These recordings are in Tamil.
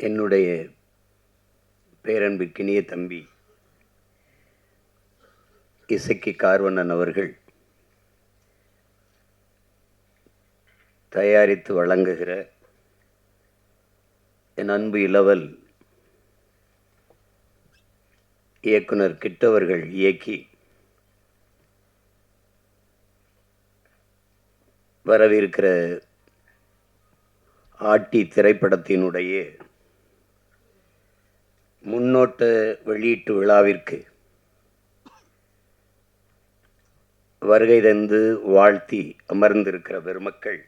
என்னுடைய பேரன்பிற்கினிய தம்பி இசக்கி கார்வண்ணன் அவர்கள் தயாரித்து வழங்குகிற என் அன்பு இளவல் இயக்குனர் கிட்டவர்கள் இயக்கி வரவிருக்கிற ஆட்டி திரைப்படத்தினுடைய முன்னோட்ட வெளியீட்டு விழாவிற்கு வருகை தந்து வாழ்த்தி அமர்ந்திருக்கிற பெருமக்கள்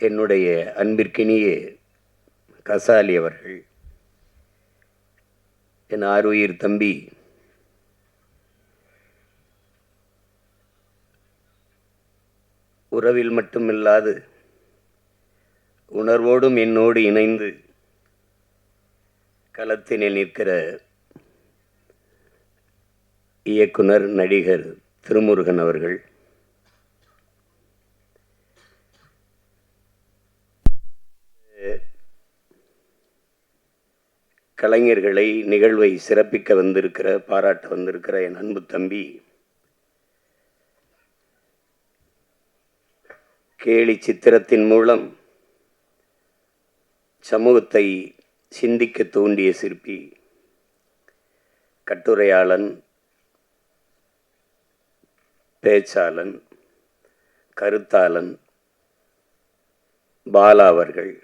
என்னுடைய அன்பிற்கினிய கசாலி அவர்கள் என் ஆருயிர் தம்பி உறவில் மட்டுமில்லாது உணர்வோடும் என்னோடு இணைந்து களத்தினில் நிற்கிற இயக்குனர் நடிகர் திருமுருகன் அவர்கள். கலைஞர்களை நிகழ்வை சிறப்பிக்க வந்திருக்கிற பாராட்ட வந்திருக்கிற என் அன்பு தம்பி கேலி சித்திரத்தின் மூலம் சமூகத்தை சிந்திக்க தூண்டிய சிற்பி கட்டுரையாளன் பேச்சாளன் கருத்தாளன் பாலா அவர்கள்.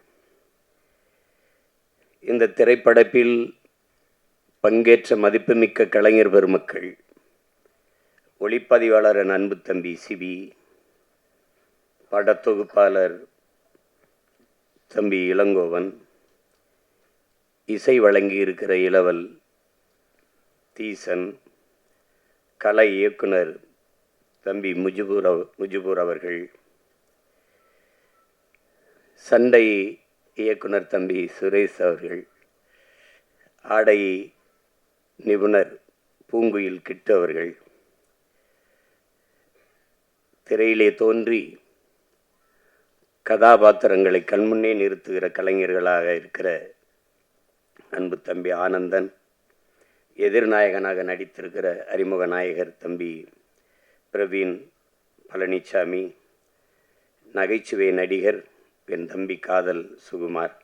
இந்த திரைப்படப்பில் பங்கேற்ற மதிப்புமிக்க கலைஞர் பெருமக்கள் ஒளிப்பதிவாளர் அன்பு தம்பி சிபி படத்தொகுப்பாளர் தம்பி இளங்கோவன் இசை வழங்கியிருக்கிற இளவல் தீசன் கலை இயக்குனர் தம்பி முஜிபூர் முஜிபூர் அவர்கள் சண்டை இயக்குனர் தம்பி சுரேஷ் அவர்கள் ஆடை நிபுணர் பூங்குயில் கிட்டு அவர்கள் திரையிலே தோன்றி கதாபாத்திரங்களை கண்முன்னே நிறுத்துகிற கலைஞர்களாக இருக்கிற அன்பு தம்பி ஆனந்தன் எதிர்நாயகனாக நடித்திருக்கிற அறிமுக நாயகர் தம்பி பிரவீன் பழனிசாமி நகைச்சுவை நடிகர் என் தம்பி காதல் சுகுமார்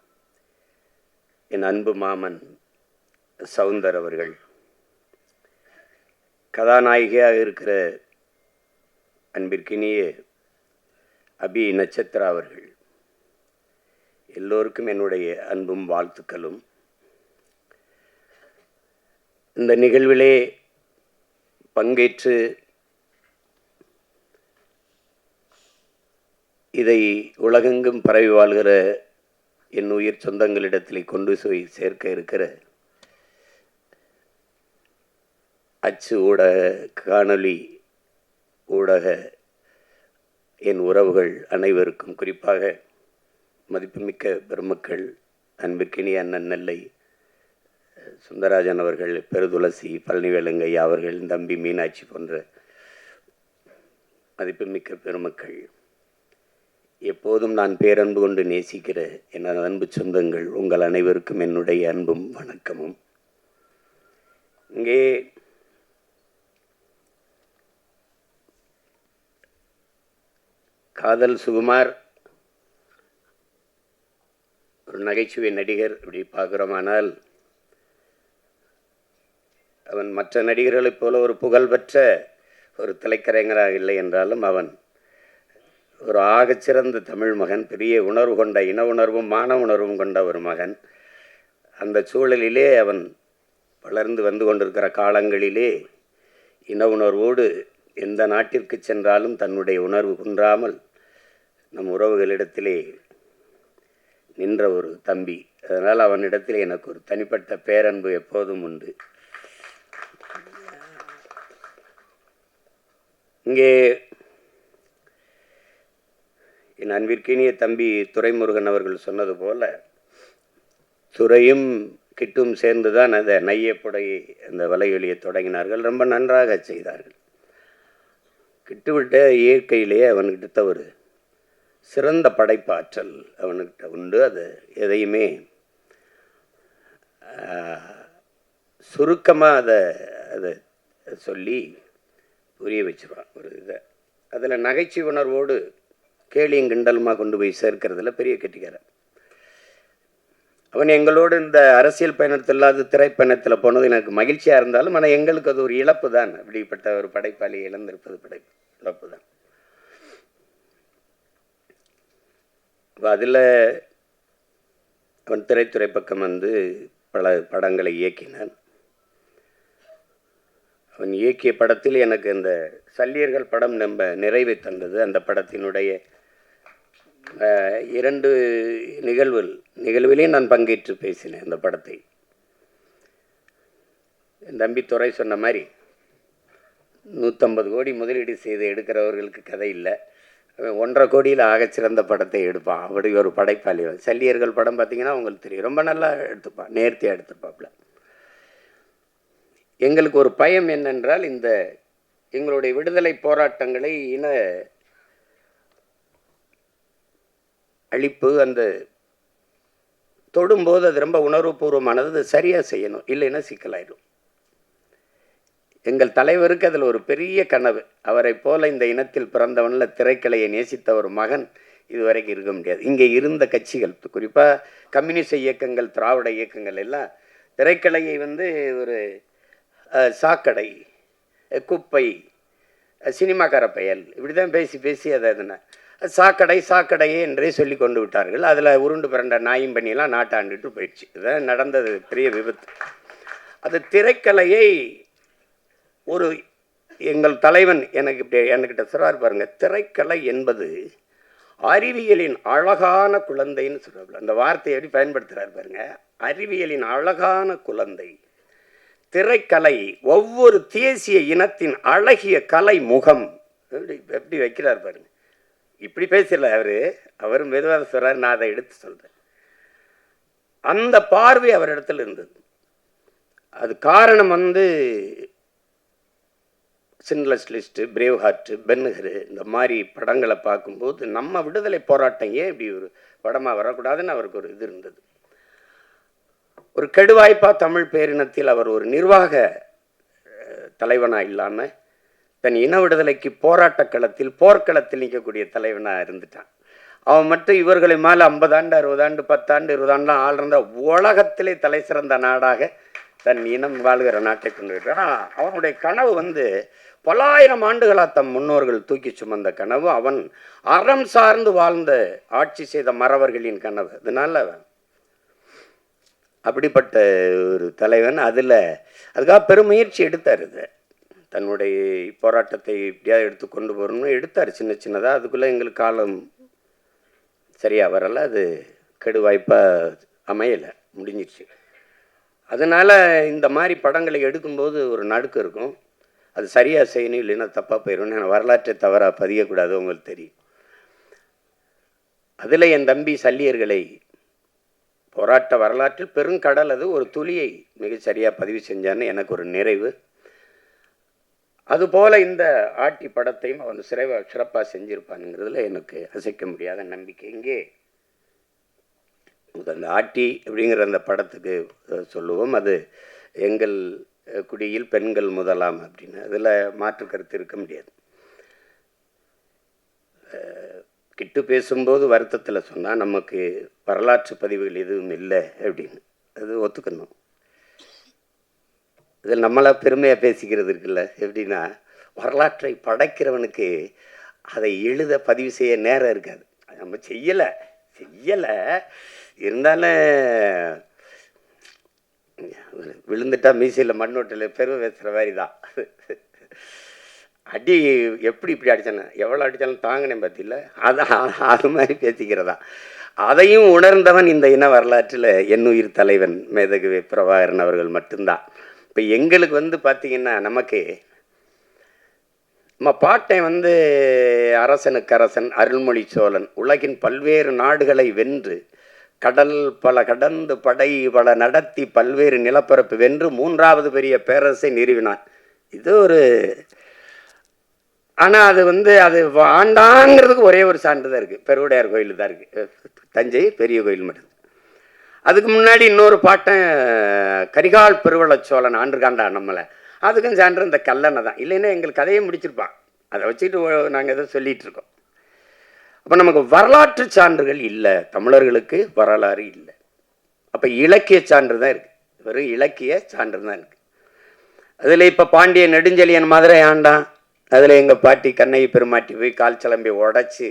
என் அன்பு மாமன் சவுந்தர் அவர்கள். கதாநாயகியாக இருக்கிற அன்பிற்கினிய அபி நட்சத்திரா அவர்கள். எல்லோருக்கும் என்னுடைய அன்பும் வாழ்த்துக்களும். இந்த நிகழ்விலே பங்கேற்று இதை உலகெங்கும் பரவி வாழ்கிற என் உயிர் சொந்தங்களிடத்திலே கொண்டு போய் சேர்க்க இருக்கிற அச்சு ஊடக காணொளி ஊடக என் உறவுகள் அனைவருக்கும் குறிப்பாக மதிப்புமிக்க பெருமக்கள் அன்பிற்கினிய அண்ணன் நெல்லை சுந்தரராஜன் அவர்கள் பெருதுளசி பழனிவேலுங்கையா அவர்கள் தம்பி மீனாட்சி போன்ற மதிப்புமிக்க பெருமக்கள். எப்போதும் நான் பேரன்பு கொண்டு நேசிக்கிற எனது அன்பு சொந்தங்கள் உங்கள் அனைவருக்கும் என்னுடைய அன்பும் வணக்கமும். இங்கே காதல் சுகுமார். ஒரு நகைச்சுவை நடிகர் இப்படி பார்க்குறோமானால் அவன் மற்ற நடிகர்களைப் போல ஒரு புகழ்பெற்ற ஒரு திரைக்கலைஞராக இல்லை என்றாலும் அவன் ஒரு ஆகச்சிறந்த தமிழ் மகன் பெரிய உணர்வு கொண்ட இன உணர்வும் மான உணர்வும் கொண்ட ஒரு மகன். அந்த சூழலிலே அவன் வளர்ந்து வந்து கொண்டிருக்கிற காலங்களிலே இன உணர்வோடு எந்த நாட்டிற்கு சென்றாலும் தன்னுடைய உணர்வு குன்றாமல் நம் உறவுகளிடத்திலே நின்ற ஒரு தம்பி. அதனால் அவனிடத்தில் எனக்கு ஒரு தனிப்பட்ட பேரன்பு எப்போதும் உண்டு. இங்கே என் அன்பிற்கினிய தம்பி துரைமுருகன் அவர்கள் சொன்னது போல துறையும் கிட்டும் சேர்ந்து தான் அந்த நையப்புடையை அந்த வலையொலியை தொடங்கினார்கள். ரொம்ப நன்றாக செய்தார்கள். கிட்டுவிட்ட இயற்கையிலேயே அவன்கிட்ட ஒரு சிறந்த படைப்பாற்றல் அவனுக்கிட்ட உண்டு. அது எதையுமே சுருக்கமாக அதை அதை சொல்லி புரிய வச்சிருவான் ஒரு இதை. அதில் நகைச்சி உணர்வோடு கேலியும் கிண்டலுமாக கொண்டு போய் சேர்க்கறதுல பெரிய கெட்டிக்காரன். அவன் எங்களோடு இந்த அரசியல் பயணத்தில் இல்லாத திரைப்பயணத்தில் போனது எனக்கு மகிழ்ச்சியாக இருந்தாலும் ஆனால் எங்களுக்கு அது ஒரு இழப்பு தான் அப்படிப்பட்ட ஒரு படைப்பாளி இழந்திருப்பது படைப்பு இழப்பு தான் அதில் அவன் திரைத்துறை பக்கம் வந்து பல படங்களை இயக்கினான். அவன் இயக்கிய படத்தில் எனக்கு இந்த சல்லியர்கள் படம் நம்ம நிறைவை தந்தது. அந்த படத்தினுடைய இரண்டு நிகழ்வுகள் நிகழ்விலே நான் பங்கேற்று பேசினேன் அந்த படத்தை. என் தம்பி துறை சொன்ன மாதிரி நூற்றம்பது கோடி முதலீடு செய்து எடுக்கிறவர்களுக்கு கதை இல்லை. ஒன்றரை கோடியில் ஆகச்சிறந்த படத்தை எடுப்பான். அப்படி ஒரு படைப்பாளி. சல்லியர்கள் படம் பார்த்தீங்கன்னா உங்களுக்கு தெரியும். ரொம்ப நல்லா எடுத்துப்பான். நேர்த்தியாக எடுத்துப்பாப்புல. எங்களுக்கு ஒரு பயம் என்னென்றால் இந்த எங்களுடைய விடுதலை போராட்டங்களை இன அழிப்பு அந்த தொடும்போது அது ரொம்ப உணர்வுபூர்வமானது. சரியாக செய்யணும். இல்லைன்னா சிக்கலாயிடும் எங்கள் தலைவருக்கு அதில் ஒரு பெரிய கனவு. அவரை போல இந்த இனத்தில் பிறந்தவனில் திரைக்கலையை நேசித்த ஒரு மகன் இதுவரைக்கும் இருக்க முடியாது. இங்கே இருந்த கட்சிகள் குறிப்பாக கம்யூனிச இயக்கங்கள் திராவிட இயக்கங்கள் எல்லாம் திரைக்கலையை வந்து ஒரு சாக்கடை குப்பை சினிமாக்கார பயல் இப்படி தான் பேசி பேசி அதை எதுனா சாக்கடை சாக்கடையே என்றே சொல்லி கொண்டு விட்டார்கள். அதில் உருண்டு பிறண்ட நாயும் பண்ணியெல்லாம் நாட்டாண்டுட்டு போயிடுச்சு. இதுதான் நடந்தது பெரிய விபத்து. அது திரைக்கலையை ஒரு எங்கள் தலைவன் எனக்கு இப்படி என்கிட்ட சொல்றாரு பாருங்க திரைக்கலை என்பது அறிவியலின் அழகான குழந்தைன்னு சொல்கிறார் அந்த வார்த்தையை எப்படி பயன்படுத்துகிறார் பாருங்க அறிவியலின் அழகான குழந்தை. திரைக்கலை ஒவ்வொரு தேசிய இனத்தின் அழகிய கலை முகம். எப்படி எப்படி வைக்கிறார் பாருங்க. இப்படி பேசல அவர். அவரும் மெதுவாக சொல்கிறார் நான் அதை எடுத்து சொல்கிறேன் அந்த பார்வை அவரிடத்தில் இருந்தது. அது காரணம் வந்து சின்லஸ் லிஸ்ட்டு பிரேவ் ஹார்ட்டு பென்னுகரு இந்த மாதிரி படங்களை பார்க்கும்போது நம்ம விடுதலை போராட்டம் ஏன் இப்படி ஒரு படமாக வரக்கூடாதுன்னு அவருக்கு ஒரு இது இருந்தது. ஒரு கெடுவாய்ப்பா தமிழ் பேரினத்தில் அவர் ஒரு நிர்வாக தலைவனாக இல்லாமல் தன் இன விடுதலைக்கு போராட்ட களத்தில் போர்க்களத்தில் நிற்கக்கூடிய தலைவனாக இருந்துட்டான். அவன் மட்டும் இவர்களை மேலே ஐம்பதாண்டு அறுபதாண்டு பத்தாண்டு இருபதாண்டுலாம் ஆள் இருந்த உலகத்திலே தலை சிறந்த நாடாக தன் இனம் வாழ்கிற நாட்டை கொண்டு ஆனால் அவனுடைய கனவு வந்து பல்லாயிரம் ஆண்டுகளாக தம் முன்னோர்கள் தூக்கி சுமந்த கனவு அவன் அறம் சார்ந்து வாழ்ந்த ஆட்சி செய்த மறவர்களின் கனவு. அதனால அப்படிப்பட்ட ஒரு தலைவன். அதில் அதுக்காக பெருமுயற்சி எடுத்தார் இது. தன்னுடைய போராட்டத்தை இப்படியாக எடுத்து கொண்டு போகணும்னு எடுத்தார். சின்ன சின்னதாக அதுக்குள்ளே எங்களுக்கு காலம் சரியாக வரலை. அது கெடு வாய்ப்பாக அமையலை. முடிஞ்சிருச்சு. அதனால் இந்த மாதிரி படங்களை எடுக்கும்போது ஒரு நடுக்கம் இருக்கும். அது சரியாக செய்யணும் இல்லைன்னா தப்பாக போயிடும் நான் வரலாற்றை தவறாக பதியக்கூடாது உங்களுக்கு தெரியும். அதில் என் தம்பி சல்லியர்களை போராட்ட வரலாற்றில் பெருங்கடல் அது ஒரு துளியை மிகச்சரியாக பதிவு செஞ்சான்னு எனக்கு ஒரு நிறைவு. அதுபோல் இந்த ஆட்டி படத்தையும் அவன் சிறவ சிறப்பாக செஞ்சுருப்பானுங்கிறதுல எனக்கு அசைக்க முடியாத நம்பிக்கை. இங்கே அந்த ஆட்டி அப்படிங்கிற அந்த படத்துக்கு சொல்லுவோம். அது எங்கள் குடியில் பெண்கள் முதலாம் அப்படின்னு. அதில் மாற்று கருத்து இருக்க முடியாது. கிட்டு பேசும்போது வருத்தத்தில் சொன்னால் நமக்கு வரலாற்று பதிவுகள் எதுவும் இல்லை அப்படின்னு. அது ஒத்துக்கணும். இதில் நம்மளா பெருமையாக பேசிக்கிறது இருக்குல்ல எப்படின்னா வரலாற்றை படைக்கிறவனுக்கு அதை எழுத பதிவு செய்ய நேரம் இருக்காது. அது நம்ம செய்யலை செய்யலை. இருந்தாலும் விழுந்துட்டா மீசையில் மண்ணோட்டில் பெருமை பேசுகிற மாதிரி தான் அடி எப்படி இப்படி அடித்தானே எவ்வளோ அடித்தாலும் தாங்கினேன் பார்த்தில அதான் அது மாதிரி பேசிக்கிறதா? அதையும் உணர்ந்தவன் இந்த இன வரலாற்றில் என்னுயிர் தலைவன் மேதகு பிரபாகரன் அவர்கள் மட்டும்தான். இப்போ எங்களுக்கு வந்து பார்த்திங்கன்னா நமக்கு நம்ம பாட்டை வந்து அரசனுக்கு அரசன் அருள்மொழி சோழன் உலகின் பல்வேறு நாடுகளை வென்று கடல் பல கடந்து படை பல நடத்தி பல்வேறு நிலப்பரப்பு வென்று மூன்றாவது பெரிய பேரரசை நிறுவினான். இது ஒரு ஆனால் அது வந்து அது வாண்டாங்கிறதுக்கு ஒரே ஒரு சான்று தான் இருக்குது பெருவுடையார் கோயில் தான் இருக்குது தஞ்சை பெரிய கோயில் மட்டும் அதுக்கு முன்னாடி இன்னொரு பாட்டன் கரிகால் பெருவள சோழன் ஆண்டுகாண்டா நம்மளை. அதுக்கும் சான்று இந்த கல்லணை தான் இல்லைன்னா எங்கள் கதையை முடிச்சிருப்பான். அதை வச்சுட்டு நாங்கள் எதோ சொல்லிகிட்ருக்கோம் இருக்கோம். அப்போ நமக்கு வரலாற்று சான்றுகள் இல்லை. தமிழர்களுக்கு வரலாறு இல்லை. அப்போ இலக்கிய சான்று தான் இருக்குது வெறும் இலக்கிய சான்று தான் இருக்குது அதில் இப்போ பாண்டிய நெடுஞ்செழியன் மதுரை ஆண்டான். அதில் எங்கள் பாட்டி கண்ணகி பெருமாட்டி போய் கால் சிலம்பி உடச்சி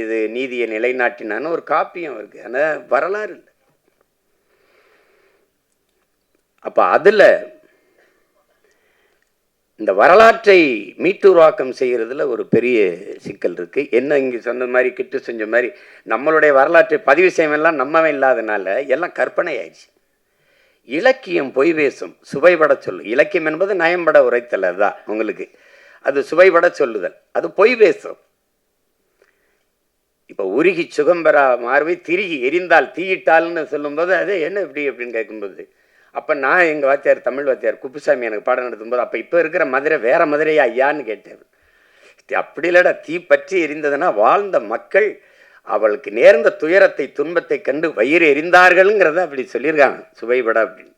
இது நீதியை நிலைநாட்டினான்னு ஒரு காப்பியம் இருக்குது ஆனால் வரலாறு இல்லை. அப்போ அதில் இந்த வரலாற்றை மீட்டுருவாக்கம் செய்கிறதுல ஒரு பெரிய சிக்கல் இருக்குது என்ன இங்கே சொன்ன மாதிரி கிட்டு செஞ்ச மாதிரி நம்மளுடைய வரலாற்றை பதிவு செய்யமெல்லாம் நம்மவே இல்லாதனால எல்லாம் கற்பனை ஆயிடுச்சு இலக்கியம் பொய் பேசும் சுவைபட சொல்லு. இலக்கியம் என்பது நயம்பட உரைத்தல் அதுதான் உங்களுக்கு. அது சுவைபட சொல்லுதல். அது பொய் பேசும். இப்போ உருகி சுகம்பரா மாறுவை மார்பை திருகி எரிந்தால் தீயிட்டால்னு சொல்லும்போது அது என்ன இப்படி அப்படின்னு கேட்கும்போது அப்போ நான் எங்கள் வாத்தியார் தமிழ் வாத்தியார் குப்புசாமி எனக்கு பாடம் நடத்தும்போது அப்போ இப்போ இருக்கிற மதுரை வேறு மதுரையா ஐயான்னு கேட்டார் அப்படி இல்லடா தீ பற்றி எரிந்ததுன்னா வாழ்ந்த மக்கள் அவளுக்கு நேர்ந்த துயரத்தை துன்பத்தை கண்டு வயிறு எரிந்தார்கள்ங்கிறத அப்படி சொல்லியிருக்காங்க. சுவைபட அப்படின்னு.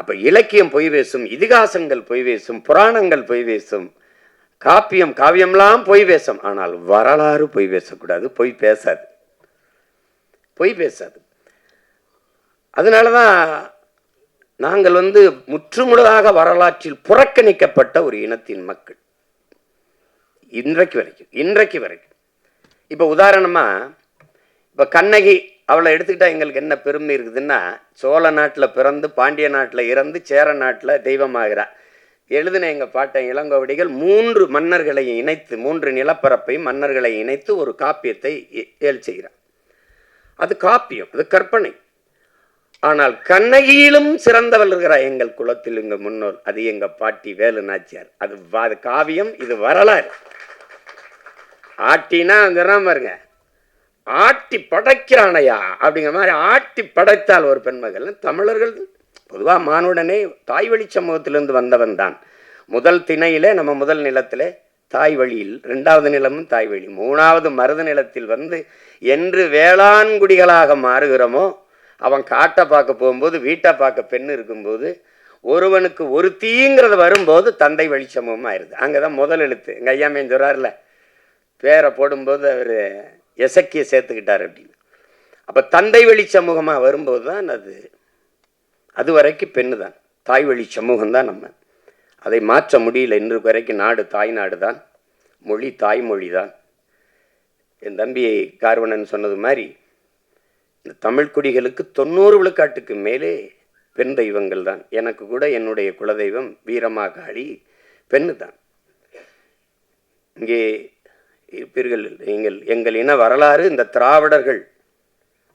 அப்போ இலக்கியம் பொய் பேசும் இதிகாசங்கள் பொய் பேசும் புராணங்கள் பொய் பேசும் காப்பியம் காவியம்லாம் பொய் பேசும். ஆனால் வரலாறு பொய் பேசக்கூடாது பொய் பேசாது. பொய் பேசாது. அதனால தான் நாங்கள் வந்து முற்றுமுழுதாக வரலாற்றில் புறக்கணிக்கப்பட்ட ஒரு இனத்தின் மக்கள். இன்றைக்கு வரைக்கும் இன்றைக்கு வரைக்கும். இப்போ உதாரணமாக இப்போ கண்ணகி அவளை எடுத்துக்கிட்டா எங்களுக்கு என்ன பெருமை இருக்குதுன்னா சோழ நாட்டில் பிறந்து பாண்டிய நாட்டில் இறந்து சேர நாட்டில் தெய்வமாகிறாள் எழுதின எங்கள் பாட்டன் இளங்கோவடிகள் மூன்று மன்னர்களை இணைத்து மூன்று நிலப்பரப்பையும் மன்னர்களை இணைத்து ஒரு காப்பியத்தை ஏல் செய்கிறார் அது காப்பியம் அது கற்பனை. ஆனால் கண்ணகியிலும் சிறந்தவள் இருக்கிறார் எங்கள் குலத்தில் எங்க முன்னோர் அது எங்க பாட்டி வேலு நாச்சியார். அது அது காவியம் இது வரலாறு. ஆட்டினா அங்கதான் பாருங்க. ஆட்டி படைக்கிறானையா? அப்படிங்கிற மாதிரி ஆட்டி படைத்தால் ஒரு பெண்மகள். தமிழர்கள் பொதுவாக மானுடனே தாய் வழி சமூகத்திலிருந்து வந்தவன் தான். முதல் திணையிலே நம்ம முதல் நிலத்திலே தாய் வழியில் ரெண்டாவது நிலமும் தாய் வழி. மூணாவது மருத நிலத்தில் வந்து என்று வேளாண்குடிகளாக மாறுகிறோமோ அவன் காட்டை பார்க்க போகும்போது வீட்டை பார்க்க பெண் இருக்கும்போது ஒருவனுக்கு ஒரு தீங்கிறது வரும்போது தந்தை வழி ஆயிடுது. அங்கே தான் முதல் எழுத்து. எங்கள் ஐயா சொல்கிறார்ல பேரை போடும்போது அவர் எசக்கிய சேர்த்துக்கிட்டார் அப்படின்னு. அப்போ தந்தை வழி சமூகமாக வரும்போது தான் அது அது வரைக்கும் பெண்ணு தான் தாய் வழி சமூகம் தான் நம்ம. அதை மாற்ற முடியல. இன்று வரைக்கும் நாடு தாய் நாடு தான் மொழி தாய்மொழி தான் என் தம்பி கார்வனன் சொன்னது மாதிரி இந்த தமிழ் குடிகளுக்கு தொண்ணூறு விழுக்காட்டுக்கு மேலே பெண் தெய்வங்கள் தான். எனக்கு கூட என்னுடைய குலதெய்வம் வீரமாகாளி பெண்ணு தான். இங்கே இருப்பீர்கள் நீங்கள் எங்கள் இன வரலாறு இந்த திராவிடர்கள்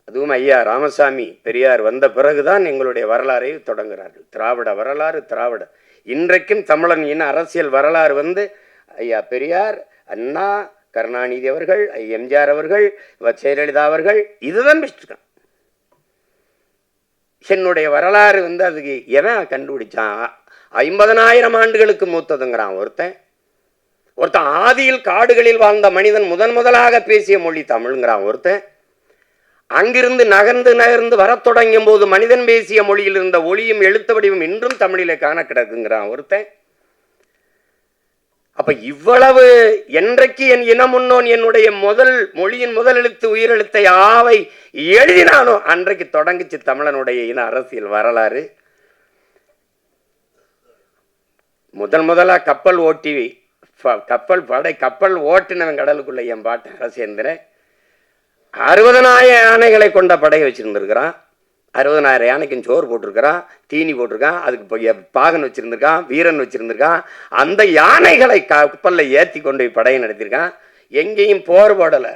அதுவும் ஐயா ராமசாமி பெரியார் வந்த பிறகுதான் எங்களுடைய வரலாறை தொடங்குகிறார்கள். திராவிட வரலாறு திராவிட. இன்றைக்கும் தமிழன் இன அரசியல் வரலாறு வந்து ஐயா பெரியார் அண்ணா கருணாநிதி அவர்கள் எம்ஜிஆர் அவர்கள் ஜெயலலிதா அவர்கள் இதுதான் பெஸ்ட்டுருக்கான் என்னுடைய வரலாறு வந்து அதுக்கு எவன் கண்டுபிடிச்சான்? ஐம்பதனாயிரம் ஆண்டுகளுக்கு மூத்ததுங்கிறான் ஒருத்தன். ஒருத்தன் ஆதியில் காடுகளில் வாழ்ந்த மனிதன் முதன் முதலாக பேசிய மொழி தமிழ்ங்கிறான் ஒருத்தன். அங்கிருந்து நகர்ந்து நகர்ந்து வரத் தொடங்கும் போது மனிதன் பேசிய மொழியில் இருந்த ஒளியும் எழுத்து வடிவம் இன்றும் தமிழிலே காண கிடக்குங்கிறான் ஒருத்தன். அப்ப இவ்வளவு என்றைக்கு என் இனமுன்னோன் என்னுடைய முதல் மொழியின் முதல் எழுத்து உயிரெழுத்தை ஆவை எழுதினானோ அன்றைக்கு தொடங்குச்சு தமிழனுடைய இன அரசியல் வரலாறு. முதல் முதலா கப்பல் ஓட்டி கப்பல் படை கப்பல் ஓட்டினவன் கடலுக்குள்ள என் பாட்டு அரசேந்திரன் அறுபதனாயிரம் யானைகளை கொண்ட படையை வச்சிருந்திருக்கிறான். அறுபதனாயிரம் யானைக்கும் சோறு போட்டிருக்கிறான் தீனி போட்டிருக்கான் அதுக்கு பாகன் வச்சுருந்துருக்கான் வீரன் வச்சுருந்துருக்கான். அந்த யானைகளை கப்பலில் ஏற்றி கொண்டு போய் படையை நடத்தியிருக்கான். எங்கேயும் போர் போடலை.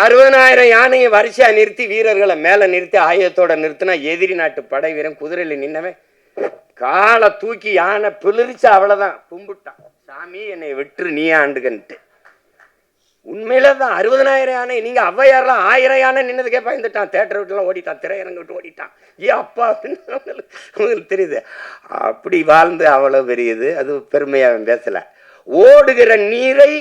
அறுபதனாயிரம் யானையை வரிசையாக நிறுத்தி வீரர்களை மேலே நிறுத்தி ஆயுதத்தோட நிறுத்தினா எதிரி நாட்டு படை வீரன் குதிரையில் நின்னவன். காலை தூக்கி யானை பிளிரிச்சு அவ்வளோதான் கும்பிட்டான். சாமி என்னை விட்டுரு நீ ஆண்டுகன்ட்டு உண்மையில தான் அறுபதனாயிரம் யானை நீங்க ஔவையார்லாம் ஆயிரம் யானை நின்னதுக்கே பயந்துட்டான். தேட்டர் விட்டுலாம் ஓடிட்டான் திரையரங்கு விட்டு ஓடிட்டான். ஏ அப்பா அப்படின்னு தெரியுது. அப்படி வாழ்ந்து அவ்வளோ பெரியது. அது பெருமையாக அவன் பேசல. ஓடுகிற நீரை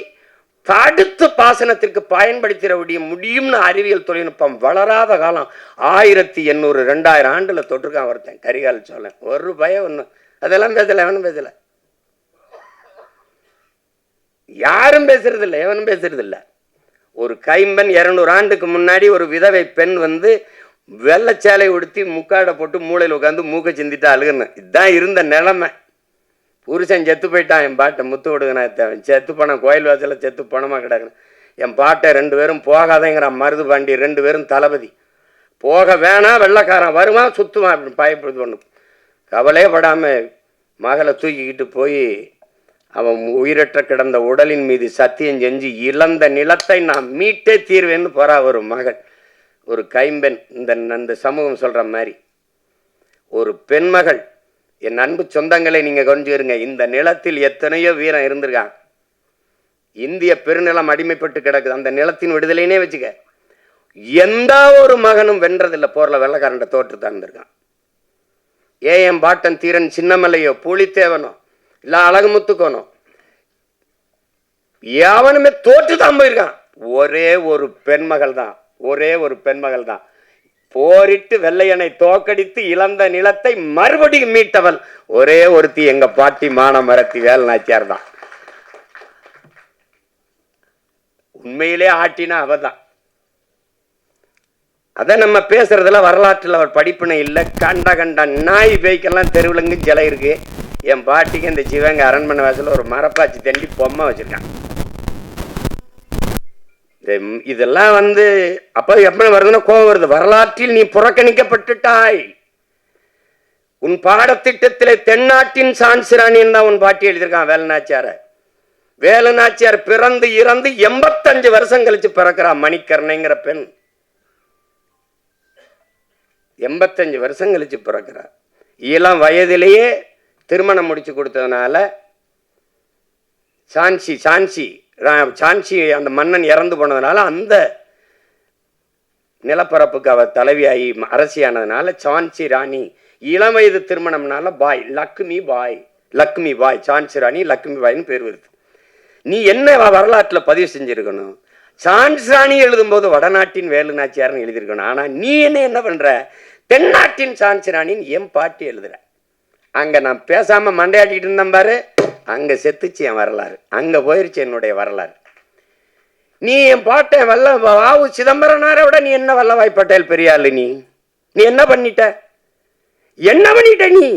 தடுத்து பாசனத்திற்கு பயன்படுத்திட முடிய முடியும்னு அறிவியல் தொழில்நுட்பம் வளராத காலம். ஆயிரத்தி எண்ணூறு ரெண்டாயிரம் ஆண்டுல தொட்டிருக்கான் ஒருத்தன் கரிகால் சோழன். ஒரு பயம் ஒன்று அதெல்லாம் பேசல எவனும் பேசலை. யாரும் பேசுறது இல்லை எவனும் பேசுறது இல்லை ஒரு கைம்பெண் இரநூறு ஆண்டுக்கு முன்னாடி ஒரு விதவை பெண் வந்து வெள்ளச்சேலை உடுத்தி முக்காடை போட்டு மூளையில் உட்காந்து மூக்கை சிந்திட்டு அழுகுன்னு. இதுதான் இருந்த நிலைமை. புருஷன் செத்து போயிட்டான் என் பாட்டை முத்து விடுங்கண்ணா செத்து போனான் கோயில் வாசலில் செத்து பணமாக கிடக்குன்னு. என் பாட்டை ரெண்டு பேரும் போகாதேங்கிறான் மருது பாண்டி ரெண்டு பேரும் தளபதி. போக வேணாம் வெள்ளைக்காரன் வருவான் சுற்றுவான் அப்படின்னு பயப்படுது ஒன்று கவலையே படாமல் மகளை தூக்கிக்கிட்டு போய் அவன் உயிரற்ற கிடந்த உடலின் மீது சத்தியம் செஞ்சு இழந்த நிலத்தை நான் மீட்டே தீர்வேன்னு போறா ஒரு மகள் ஒரு கைம்பெண் இந்த இந்த சமூகம் சொல்ற மாதிரி. ஒரு பெண்மகள் என் அன்பு சொந்தங்களை நீங்க கொஞ்சிருங்க இந்த நிலத்தில் எத்தனையோ வீரம் இருந்திருக்கான் இந்திய பெருநிலம் அடிமைப்பட்டு கிடக்குது அந்த நிலத்தின் விடுதலைனே வச்சுக்க. எந்த ஒரு மகனும் வென்றதில்லை போரில் வெள்ளக்காரண்ட தோற்று தந்திருக்கான். ஏ பாட்டன் தீரன் சின்னமலையோ புலித்தேவனோ இல்லை அழகுமுத்துக்கோனோ எவனுமே தோற்று தான் போயிருக்கான். ஒரே ஒரு பெண்மகள் தான் ஒரே ஒரு பெண்மகள் தான் போரிட்டு வெள்ளையனை தோக்கடித்து இழந்த நிலத்தை மறுபடியும் மீட்டவள் ஒரே ஒருத்தி எங்க பாட்டி மானமரத்தி வேலை நாச்சியார் தான் உண்மையிலே ஆட்டினா அவ தான் அதை நம்ம பேசுறதுல வரலாற்றில் அவர் படிப்பினை இல்லை. கண்ட கண்ட நாய் பேய்க்கெல்லாம் தெருவிலங்கு சிலை இருக்கு. என் பாட்டிக்கு இந்த சிவங்க அரண்மனை வாசலில் ஒரு மரப்பாச்சி தண்டி பொம்மை வச்சிருக்கான். இதெல்லாம் வந்து அப்போ எப்படி வருதுன்னா கோபம் வருது. வரலாற்றில் நீ புறக்கணிக்கப்பட்டுட்டாய். உன் பாடத்திட்டத்திலே தென்னாட்டின் சான்சிராணின்னு தான் உன் பாட்டி எழுதியிருக்கான் வேலநாச்சியார. வேலநாச்சியார் பிறந்து இறந்து எண்பத்தஞ்சு வருஷம் கழிச்சு பிறக்கிறான் மணிக்கரணைங்கிற பெண். எண்பத்தஞ்சு வருஷம் கழிச்சு பிறக்கிறார் இளம் வயதிலேயே திருமணம் முடித்து கொடுத்ததுனால சான்சி சான்சி ரா- சான்சி அந்த மன்னன் இறந்து போனதுனால அந்த நிலப்பரப்புக்கு அவர் தலைவியாகி அரசியானதுனால சான்சி ராணி இளம் வயது திருமணம்னால பாய் லக்ஷ்மி பாய் லக்ஷ்மி பாய் சான்சி ராணி லக்ஷ்மி பாய்னு பேர் வருது. நீ என்ன வரலாற்றில் பதிவு செஞ்சுருக்கணும்? சான்ஸ் ராணி எழுதும்போது வடநாட்டின் வேலு நாச்சியார்னு எழுதியிருக்கணும். ஆனால் நீ என்ன என்ன பண்ணுற தென்னாட்டின் சான்சி ராணின்னு என் பாட்டு எழுதுற. அங்கே நான் பேசாமல் மண்டையாட்டிட்டு இருந்தேன் பாரு. அங்கே செத்துச்சு என் வரலாறு. அங்கே போயிருச்சு என்னுடைய வரலாறு. நீ என் பாட்டை வல்ல வாவு சிதம்பரனாரை விட நீ என்ன வல்லவாய் பட்டேல் பெரியாள் நீ? நீ என்ன பண்ணிட்ட? என்ன பண்ணிட்ட நீ?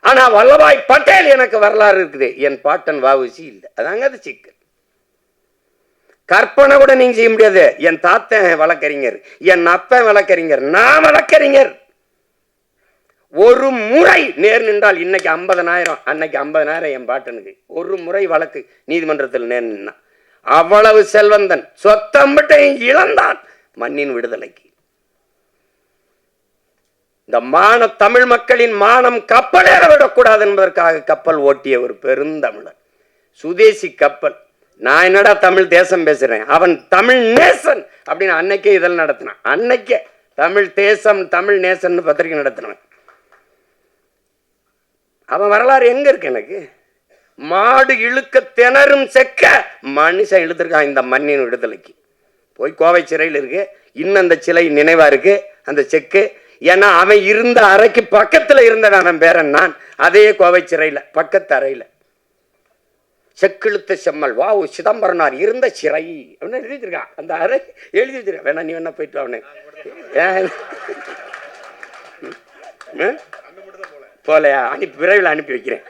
ஆனால் வல்லபாய் பட்டேல் எனக்கு வரலாறு இருக்குது. என் பாட்டன் வாவுசி இல்லை. அதாங்க அது சிக்கல். கற்பனை கூட நீங்க செய்ய முடியாது. என் தாத்தன் வழக்கறிஞர். என் அப்பன் வழக்கறிஞர். நான் வழக்கறிஞர். ஒரு முறை நேர் நின்றால் இன்னைக்கு ஐம்பதனாயிரம் அன்னைக்கு ஐம்பதனாயிரம் என் பாட்டனுக்கு. ஒரு முறை வழக்கு நீதிமன்றத்தில் நேர் நின்னான் அவ்வளவு செல்வந்தன் சொத்தம்பட்டையும் இழந்தான் மண்ணின் விடுதலைக்கு. இந்த மான தமிழ் மக்களின் மானம் கப்பலேற விடக்கூடாது என்பதற்காக கப்பல் ஓட்டிய ஒரு பெருந்தமிழன் சுதேசி கப்பல். நான் என்னடா தமிழ் தேசம் பேசுறேன்? அவன் தமிழ் நேசன் அப்படின்னு அன்னைக்கே இதெல்லாம் நடத்தினான். அன்னைக்கே தமிழ் தேசம் தமிழ் நேசன் பத்திரிகை நடத்தினான் அவன் வரலாறு எங்க இருக்கு எனக்கு? மாடு இழுக்க திணறும் செக்க மனுஷன் இழுத்துருக்கான் இந்த மண்ணின் விடுதலைக்கு. போய் கோவை சிறையில் இருக்கு. இன்னும் அந்த சிலை நினைவா இருக்கு. அந்த செக்கு. ஏன்னா அவன் இருந்த அறைக்கு பக்கத்தில் இருந்தவன் அவன் பேரன் நான். அதே கோவை சிறையில் பக்கத்து அறையில். செக்கிழுத்த செம்மல். வாவு சிதம்பரனார் இருந்த சிறை. அப்படின்னு எழுதி வச்சிருக்கான் அந்த அறை எழுதி வச்சிருக்கான் வேணா நீ வேணா போயிட்டு அவனு. போலையா? அனுப்பி விரைவில் அனுப்பி வைக்கிறேன்.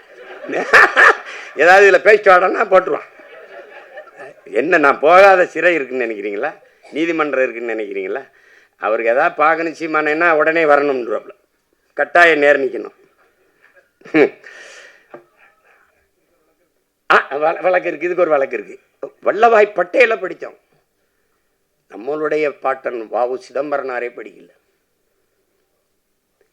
ஏதாவது இதில் பேசிட்டு வாடன்னா போட்டுருவான். என்ன நான் போகாத சிறை இருக்குன்னு நினைக்கிறீங்களா? நீதிமன்றம் இருக்குன்னு நினைக்கிறீங்களா? அவருக்கு எதாவது பார்க்கணும் சீமானேன்னா உடனே வரணும்ன்றப்பல கட்டாயம் நேர் நிற்கணும் ஆ வழக்கு இருக்குது இதுக்கு ஒரு வழக்கு இருக்குது வல்லபாய் பட்டேலை படித்தோம். நம்மளுடைய பாட்டன் வாவு சிதம்பரனாரே படிக்கல.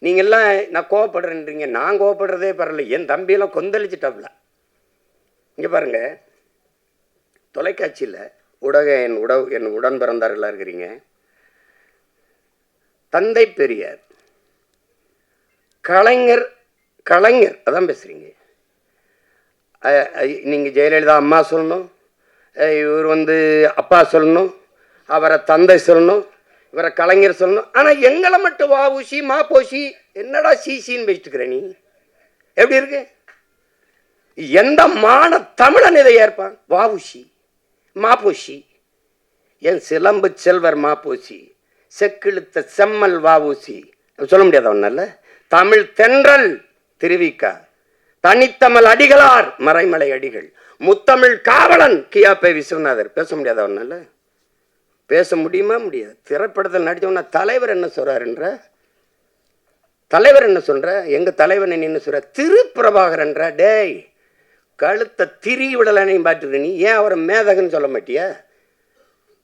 நீங்கள்லாம் நான் கோவப்படுறேன்றீங்க. நான் கோவப்படுறதே பரவாயில்ல. என் தம்பியெல்லாம் கொந்தளிச்சிட்டாப்ல. இங்கே பாருங்க. தொலைக்காட்சியில் உடக என் உட என் உடன் பிறந்தார்களாக இருக்கிறீங்க. தந்தை பெரியார். கலைஞர் கலைஞர். அதான் பேசுகிறீங்க நீங்கள் ஜெயலலிதா அம்மா சொல்லணும். இவர் வந்து அப்பா சொல்லணும். அவரை தந்தை சொல்லணும். இவரை கலைஞர் சொல்லணும். ஆனால் எங்களை மட்டும் வாவுசி மாப்போசி என்னடா சீசின்னு வச்சுட்டுக்கிற நீ? எப்படி இருக்கு? எந்த மான தமிழன் இதை ஏற்பான்? வாவுசி மாப்போசி என் சிலம்பு செல்வர் மாப்போசி செக்கிழுத்த செம்மல் வாவுசி சொல்ல முடியாத ஒன்றல்ல தமிழ் தென்றல் திருவிக்கா. தனித்தமிழ் அடிகளார் மறைமலை அடிகள். முத்தமிழ் காவலன் கியாப்பை விஸ்வநாதர். பேச முடியாத ஒன்றல்ல பேச முடியுமா முடியாது. திரைப்படத்தில் நடித்தோன்னா தலைவர் என்ன சொல்கிறாருன்ற தலைவர் என்ன சொல்கிற எங்கள் தலைவன் என்ன சொல்கிற திருப்பிரபாகரன்ற டேய் கழுத்தை திரி விடலனையும் பார்த்துட்டு நீ ஏன் அவரை மேதகன்னு சொல்ல மாட்டியா?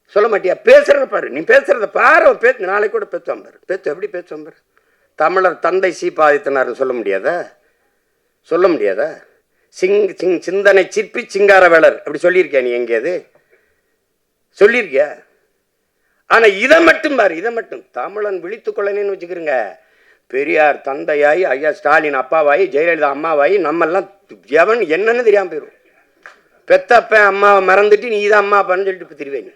சொல்ல மாட்டியா? பேசுறத பாரு. நீ பேசுகிறத பாரு. அவன் பேசு நாளைக்கு கூட பேசுவான் பாரு. பேச்சு எப்படி பேசுவான் பாரு? தமிழர் தந்தை சீபாதித்தனார்னு சொல்ல முடியாதா? சொல்ல முடியாதா? சிங் சிங் சிந்தனை சிற்பி சிங்காரவேளர் அப்படி சொல்லியிருக்கியா நீ எங்கேயாவது? சொல்லியிருக்கியா? ஆனால் இதை மட்டும் பாரு இதை மட்டும். தமிழன் விழித்து கொள்ளனேன்னு வச்சுக்கிறோங்க. பெரியார் தந்தையாய் ஐயா ஸ்டாலின் அப்பாவாயி ஜெயலலிதா அம்மாவாயி நம்மெல்லாம் எவன் என்னன்னு தெரியாமல் போயிடும் பெத்தப்ப அம்மாவை மறந்துட்டு நீ தான் அம்மா அப்பான்னு சொல்லிட்டு இப்போ திருவே நீ.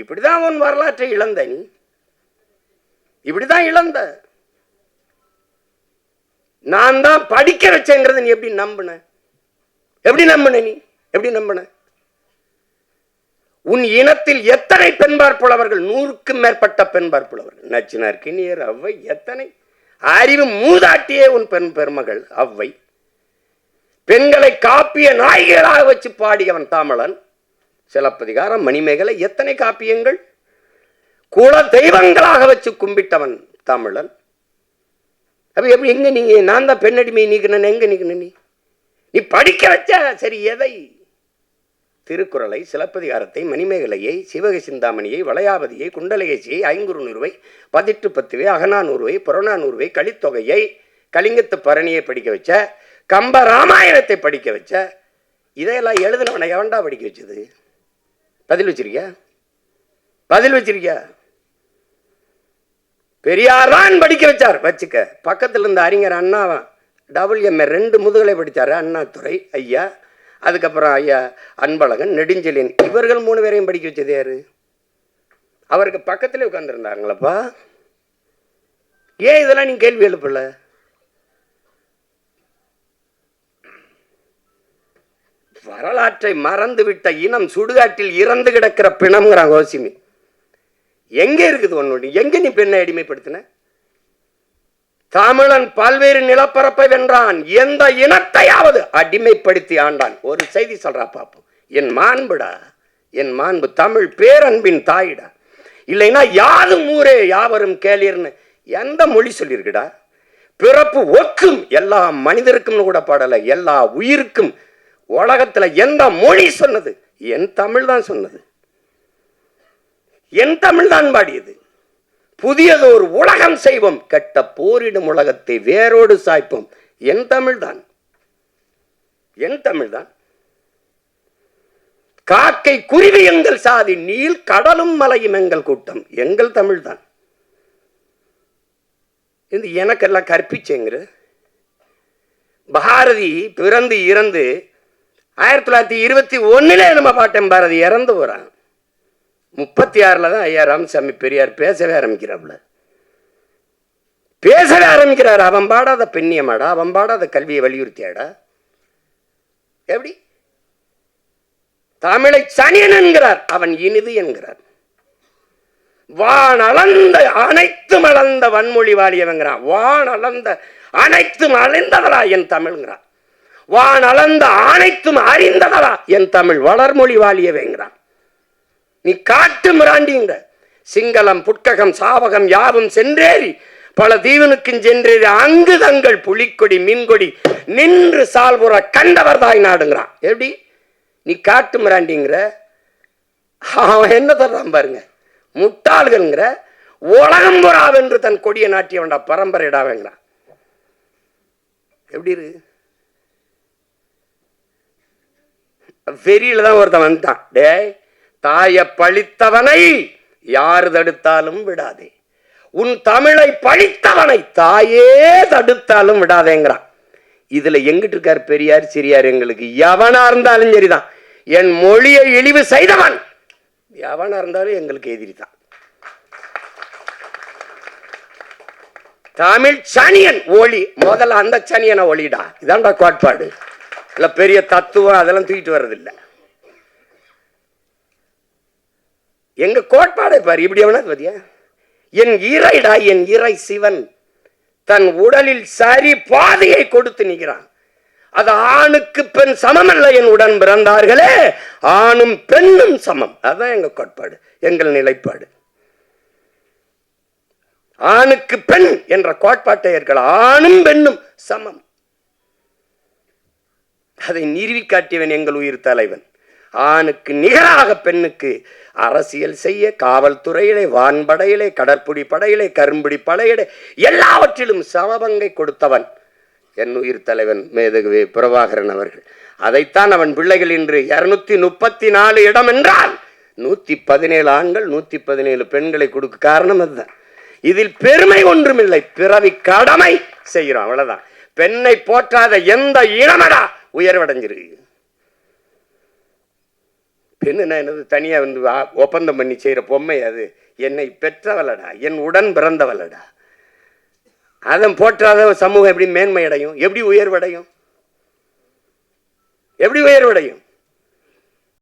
இப்படிதான் உன் வரலாற்றை இழந்த நீ. இப்படி தான் இழந்த. நான் தான் படிக்க வச்சேங்கிறத நீ எப்படி நம்பின? எப்படி நம்பின நீ? எப்படி நம்பின? உன் இனத்தில் எத்தனை பெண்பார் புலவர்கள் நூறுக்கும் மேற்பட்ட பெண்பார் நச்சினார் கிணியர் அவ்வை எத்தனை? அறிவு மூதாட்டியே உன் பெண் பெருமகள் அவ்வை. பெண்களை காப்பிய நாய்களாக வச்சு பாடியவன் தாமலன். சிலப்பதிகாரம் மணிமேகலை எத்தனை காப்பியங்கள்? குல தெய்வங்களாக வச்சு கும்பிட்டவன் தமிழன் அப்ப எப்படி எங்க நீங்க நான் தான் பெண்ணடிமை நீக்கணும் எங்க நீக்கணும் நீ? நீ படிக்க வச்ச சரி எதை? திருக்குறளை சிலப்பதிகாரத்தை மணிமேகலையை சிவக சிந்தாமணியை வளையாபதியை குண்டலகேசியை ஐங்குறுநூறுவை பதிட்டு பத்துவை அகநானூறுவை புறநானூறுவை கலித்தொகையை கலிங்கத்து பரணியை படிக்க வச்ச கம்ப ராமாயணத்தை படிக்க வச்ச இதையெல்லாம் எழுதினவனை எவன்டா படிக்க வச்சது? பதில் வச்சிருக்கியா? பதில் வச்சிருக்கியா? பெரியார் தான் படிக்க வச்சார் வச்சுக்க. பக்கத்தில் இருந்த அறிஞர் அண்ணாவன் டபுள்யூஎம்ஏ ரெண்டு முதுகலை படித்தார் அண்ணாதுரை ஐயா. அதுக்கப்புறம் ஐயா அன்பழகன் நெடுஞ்செழியன் இவர்கள் மூணு பேரையும் படிக்க வச்சது யாரு? அவருக்கு பக்கத்தில் உட்காந்துருந்தாங்களப்பா ஏன் இதெல்லாம் நீ கேள்வி எழுப்பல? வரலாற்றை மறந்துவிட்ட இனம் சுடுகாட்டில் இறந்து கிடக்கிற பிணம்ங்கிறாங்க ஓசிமி. எங்க இருக்குது ஒன்று எங்க நீ பெண்ணை அடிமைப்படுத்தின? தமிழன் பல்வேறு நிலப்பரப்பை வென்றான். எந்த இனத்தையாவது அடிமைப்படுத்தி ஆண்டான். ஒரு செய்தி சொல்றா பாப்போம். என் மாண்புடா என் மாண்பு தமிழ் பேரன்பின் தாயிடா. இல்லைன்னா யாரும் ஊரே யாவரும் கேளீர்னு எந்த மொழி சொல்லியிருக்குடா பிறப்பு ஒக்கும் எல்லா மனிதருக்கும்னு கூட பாடலை எல்லா உயிருக்கும். உலகத்துல எந்த மொழி சொன்னது? என் தமிழ் தான் சொன்னது. என் தமிழ் தான் பாடியது. புதியதோர் உலகம் செய்வோம் கெட்ட போரிடும் உலகத்தை வேரோடு சாய்ப்போம். என் தமிழ்தான். என் தமிழ்தான். காக்கை குருவி எங்கள் சாதி நீல் கடலும் மலையும் எங்கள் கூட்டம். எங்கள் தமிழ்தான். இது எனக்கெல்லாம் கற்பிச்சேங்கிற. பாரதி பிறந்து இறந்து ஆயிரத்தி தொள்ளாயிரத்தி இருபத்தி ஒன்னுல நம்ம பாட்டன் பாரதி இறந்து போறான். முப்பத்தி ஆறுல தான் ஐயா ராமசாமி பெரியார் பேசவே ஆரம்பிக்கிறாப்புல. பேசவே ஆரம்பிக்கிறார். அவன் பாடாத பெண்ணியமாடா? அவன் பாடாத கல்வியை வலியுறுத்தியாடா? எப்படி? தமிழை சனியன் என்கிறார். அவன் இனிது என்கிறார். வான் அளந்த அனைத்தும் அளந்த வன்மொழி வாலியவங்கிறான். வான் அளந்த அனைத்தும் அழிந்ததலா என் தமிழ்ங்கிறான். வான் அளந்த அனைத்தும் அறிந்ததலா என் தமிழ் வளர்மொழி வாலியவேங்கிறான். நீ காட்டு மிராண்டிங்க சிங்களம் புட்ககம் சாவகம் யாவும் சென்றேறி பல தீவனுக்கும் சென்றேறி அங்கு தங்கள் புலிக்கொடி மீன்கொடி நின்று சால்புற கண்டவர் தாய் நாடுங்கிறான். எப்படி? நீ காட்டு மிராண்டிங்கிற அவன் என்ன தர்றான் பாருங்க. முட்டாள்கள்ங்கிற உலகம் புறாவென்று தன் கொடியை நாட்டியவன்டா பரம்பரையிடாவேங்கிறான் எப்படி இருக்கு வெறியில தான் ஒருத்தன் வந்துட்டான். டேய் தாய பழித்தவனை யார் தடுத்தாலும் விடாதே. உன் தமிழை பழித்தவனை தாயே தடுத்தாலும் விடாதேங்கிறான். இதுல எங்கிட்டு இருக்கார் பெரியார் சிறியார்? எங்களுக்கு எவனா இருந்தாலும் சரிதான். என் மொழியை இழிவு செய்தவன் எவனா இருந்தாலும் எங்களுக்கு எதிரி தான் தமிழ் சனியன் ஒளி. முதல்ல அந்த சனியனை ஒளிடா. இதான்டா கோட்பாடு. இல்ல பெரிய தத்துவம் அதெல்லாம் தூக்கிட்டு வர்றதில்லை. எங்க கோட்பாடை பாரு இப்படி எவனா பாத்தியா? என் இறைடா என் இறை சிவன் தன் உடலில் சரி பாதையை கொடுத்து நிற்கிறான். அது ஆணுக்கு பெண் சமம் அல்ல என் உடன் பிறந்தார்களே ஆணும் பெண்ணும் சமம். அதான் எங்க கோட்பாடு எங்கள் நிலைப்பாடு. ஆணுக்கு பெண் என்ற கோட்பாட்டை ஏற்கல ஆணும் பெண்ணும் சமம். அதை நிறுவி காட்டியவன் எங்கள் உயிர் தலைவன். ஆணுக்கு நிகராக பெண்ணுக்கு அரசியல் செய்ய காவல்துறையிலே வான்படையிலே கடற்புடி படையிலே கரும்புடி படையிலே எல்லாவற்றிலும் சமபங்கை கொடுத்தவன் என் உயிர் தலைவன் மேதகுவே பிரபாகரன் அவர்கள். அதைத்தான் அவன் பிள்ளைகள் இன்று இருநூத்தி முப்பத்தி நாலு இடம் என்றால் நூத்தி பதினேழு ஆண்கள் நூத்தி பதினேழு பெண்களை கொடுக்க காரணம் அதுதான். இதில் பெருமை ஒன்றுமில்லை பிறவி கடமை செய்கிறோம் அவ்வளவுதான். பெண்ணை போற்றாத எந்த இனமடா உயர்வடைஞ்சிருக்கு பெண்ணுனா என்னது? தனியாக வந்து ஒப்பந்தம் பண்ணி செய்கிற பொம்மை அது. என்னை பெற்றவளடா. என் உடன் பிறந்தவளடா. அதன் போற்றாத சமூகம் எப்படி மேன்மை அடையும் எப்படி உயர்வடையும்? எப்படி உயர்வடையும்?